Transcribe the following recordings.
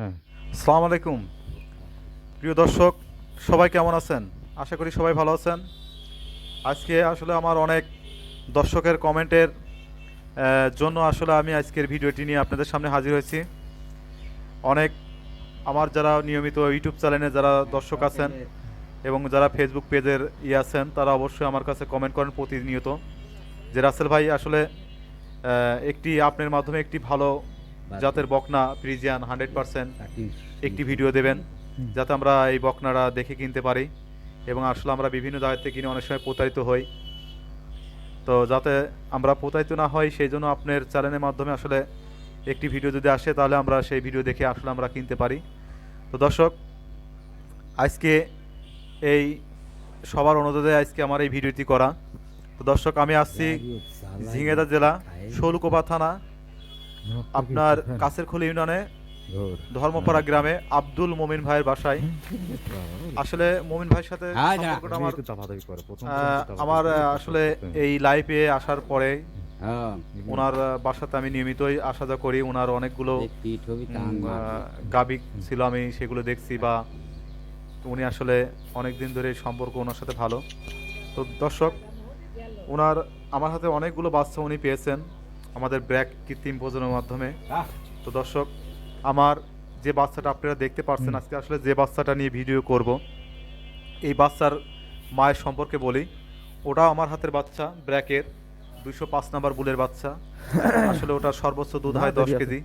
হ্যাঁ আসসালামু আলাইকুম। প্রিয় দর্শক, সবাই কেমন আছেন? আশা করি সবাই ভালো আছেন। আজকে আসলে আমার অনেক দর্শকের কমেন্টের জন্য আসলে আমি আজকের ভিডিওটি নিয়ে আপনাদের সামনে হাজির হয়েছি। অনেক আমার যারা নিয়মিত ইউটিউব চ্যানেলে যারা দর্শক আছেন এবং যারা ফেসবুক পেজের ইয়ে আছেন, তারা অবশ্যই আমার কাছে কমেন্ট করেন প্রতিনিয়ত। যে রাসেল ভাই আসলে একটি, আপনার মাধ্যমে একটি ভালো জাতের বকনা ফ্রিজিয়ান হান্ড্রেড পার্সেন্ট একটি ভিডিও দেবেন যাতে আমরা এই বকনারা দেখে কিনতে পারি। এবং আসলে আমরা বিভিন্ন জায়গা থেকে কিনে অনেক সময় প্রতারিত হই। তো যাতে আমরা প্রতারিত না হই সেই জন্য আপনার চ্যানেলের মাধ্যমে আসলে একটি ভিডিও যদি আসে তাহলে আমরা সেই ভিডিও দেখে আসলে আমরা কিনতে পারি। তো দর্শক আজকে এই সবার অনুরোধে আজকে আমার এই ভিডিওটি করা। তো দর্শক আমি আসছি ঝিঙেদা জেলা শৌলকোপা থানা আপনার কাছের খোল ইউনিয়নে ধর্মপাড়া গ্রামে আব্দুল মোমিন ভাইয়ের বাসায়। আসলে মোমিন ভাইয়ের সাথে হ্যাঁ, আমার আসলে এই লাইফে আসার পরে হ্যাঁ। ওনার বাসাতে আমি নিয়মিতই আসা যা করি। ওনার অনেকগুলো দেখছি ছবি উম, আহ, গাবি ছিল আমি সেগুলো দেখছি বা উনি আসলে অনেক দিন ধরে সম্পর্ক ওনার সাথে ভালো। তো দর্শক ওনার আমার হাতে অনেকগুলো বাচ্চা উনি পেয়েছেন। আমাদের ব্র্যাক কৃত্রিম ভোজনের মাধ্যমে। তো দর্শক আমার যে বাচ্চাটা আপনারা দেখতে পাচ্ছেন আজকে আসলে যে বাচ্চাটা নিয়ে ভিডিও করব এই বাচ্চার মায়ের সম্পর্কে বলি। ওটা আমার হাতের বাচ্চা ব্র্যাকের দুইশো পাঁচ নাম্বার বুলের বাচ্চা। আসলে ওটা সর্বোচ্চ দুধ হয় দশ কেজি।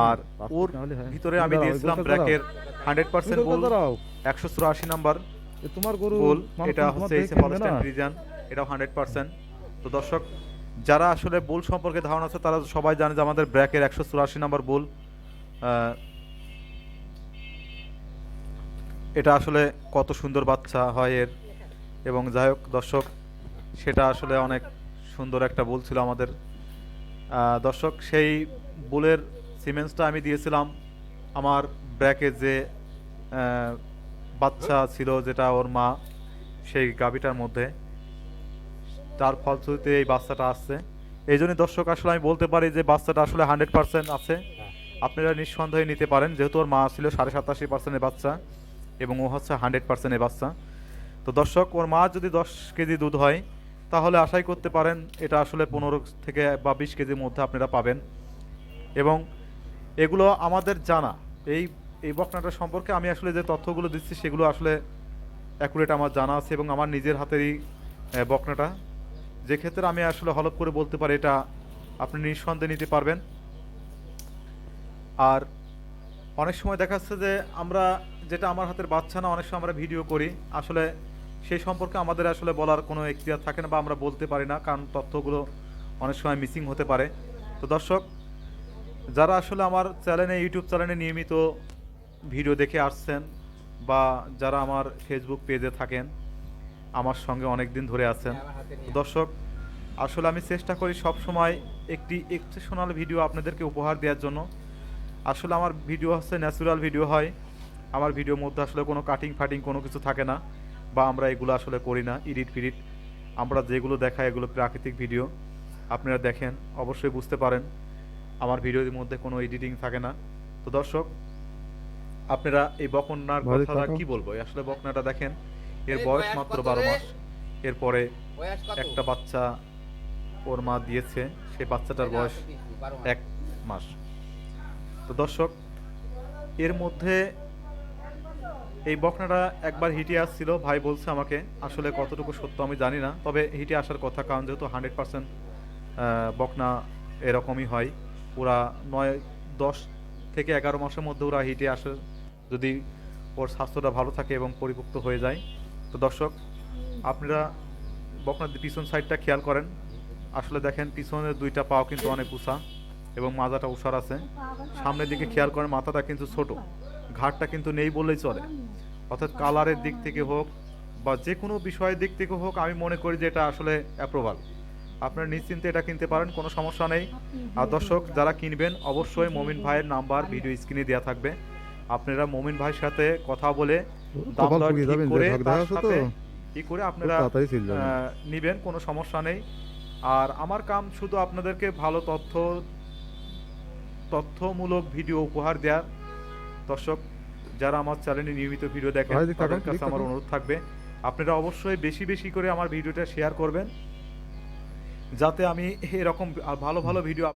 আর ওর ভিতরে আমি দিয়েছিলাম ব্র্যাকের হান্ড্রেড পার্সেন্ট বুল একশো চুরাশি নাম্বার তোমার গরু এটা হচ্ছে এটাও হান্ড্রেড পার্সেন্ট। তো দর্শক যারা আসলে বুল সম্পর্কে ধারণা আছে, তারা সবাই জানে যে আমাদের ব্র্যাকের একশো চুরাশি নম্বর বুল। এটা আসলে কত সুন্দর বাচ্চা হয় এর। এবং যাই হোক, দর্শক, সেটা আসলে অনেক সুন্দর একটা বুল ছিল আমাদের। দর্শক, সেই বুলের সিমেন্সটা আমি দিয়েছিলাম আমার ব্র্যাকের যে বাচ্চা ছিল যেটা ওর মা, সেই গাভিটার মধ্যে। তার ফলশ্রুতিতে এই বাচ্চাটা আসছে। এই জন্য দর্শক, আসলে আমি বলতে পারি যে বাচ্চাটা আসলে হান্ড্রেড পার্সেন্ট আছে। আপনারা নিঃসন্দেহে নিতে পারেন, যেহেতু ওর মা ছিল সাড়ে সাতাশি পার্সেন্টের বাচ্চা এবং ও হচ্ছে হান্ড্রেড পার্সেন্টের বাচ্চা। তো দর্শক, ওর মা যদি দশ কেজি দুধ হয়, তাহলে আশাই করতে পারেন এটা আসলে পনেরো থেকে বা বিশ কেজির মধ্যে আপনারা পাবেন। এবং এগুলো আমাদের জানা। এই এই বকনাটা সম্পর্কে আমি আসলে যে তথ্যগুলো দিচ্ছি, সেগুলো আসলে অ্যাকুরেট আমার জানা আছে এবং আমার নিজের হাতেরই বকনাটা। যে ক্ষেত্রে আমি আসলে হলপ করে বলতে পারি, এটা আপনি নিঃসন্দেহে নিতে পারবেন। আর অনেক সময় দেখা যাচ্ছে যে আমরা যেটা আমার হাতের বাচ্চা না, অনেক সময় আমরা ভিডিও করি। আসলে সেই সম্পর্কে আমাদের আসলে বলার কোনো এখতিয়ার থাকে না বা আমরা বলতে পারি না, কারণ তথ্যগুলো অনেক সময় মিসিং হতে পারে। তো দর্শক, যারা আসলে আমার চ্যানেলে, ইউটিউব চ্যানেলে নিয়মিত ভিডিও দেখে আসছেন বা যারা আমার ফেসবুক পেজে থাকেন আমার সঙ্গে অনেক দিন ধরে আছেন। দর্শক আসলে আমি চেষ্টা করি সব সময় একটি এক্সেপশনাল ভিডিও আপনাদেরকে উপহার দেওয়ার জন্য। আসলে আমার ভিডিও হচ্ছে ন্যাচুরাল ভিডিও হয়। আমার ভিডিওর মধ্যে আসলে কোনো কাটিং ফাটিং কোনো কিছু থাকে না বা আমরা এগুলো আসলে করি না ইডিট ফিডিট আমরা যেগুলো দেখাই এগুলো প্রাকৃতিক ভিডিও আপনারা দেখেন অবশ্যই বুঝতে পারেন। আমার ভিডিওর মধ্যে কোনো এডিটিং থাকে না। তো দর্শক আপনারা এই বকনার কথাটা কি বলব? আসলে বকনাটা দেখেন এর বয়স মাত্র বারো মাস। এরপরে একটা বাচ্চা ওর মা দিয়েছে সেই বাচ্চাটার বয়স এক মাস। তো দর্শক এর মধ্যে এই বকনাটা একবার হিটে আসছিল ভাই বলছে আমাকে আসলে কতটুকু সত্য আমি জানি না তবে হিটে আসার কথা কারণ যেহেতু হান্ড্রেড পার্সেন্ট বকনা এরকমই হয় ওরা নয় দশ থেকে এগারো মাসের মধ্যে ওরা হিটে আসে যদি ওর স্বাস্থ্যটা ভালো থাকে এবং পরিপুক্ত হয়ে যায়। তো দর্শক, আপনারা বকনার পিছন সাইডটা খেয়াল করেন। আসলে দেখেন পিছনের দুইটা পাও কিন্তু অনেক উষা এবং মাজাটা উষার আছে। সামনের দিকে খেয়াল করেন, মাথাটা কিন্তু ছোট। ঘাটটা কিন্তু নেই বললেই চলে। অর্থাৎ কালারের দিক থেকে হোক বা যে কোনো বিষয়ের দিক থেকে হোক, আমি মনে করি যে এটা আসলে অ্যাপ্রুভাল আপনারা নিশ্চিন্তে এটা কিনতে পারেন, কোনো সমস্যা নেই। আর দর্শক, যারা কিনবেন, অবশ্যই মমিন ভাইয়ের নাম্বার ভিডিও স্ক্রিনে দেওয়া থাকবে। আপনারা মমিন ভাইয়ের সাথে কথা বলে দাম দর ঠিক করে তার দেখা আছে তো সাথে কি করে আপনারা নিবেন কোনো সমস্যা নেই। আর আমার কাম শুধু আপনাদেরকে ভালো তথ্য তথ্যমূলক ভিডিও উপহার দেওয়ার। দর্শক যারা আমার চ্যানেলে নিয়মিত ভিডিও দেখেন তাদের কাছে আমার অনুরোধ থাকবে আপনারা অবশ্যই বেশি বেশি করে আমার ভিডিওটা শেয়ার করবেন। যাতে আমি এরকম ভালো ভালো ভিডিও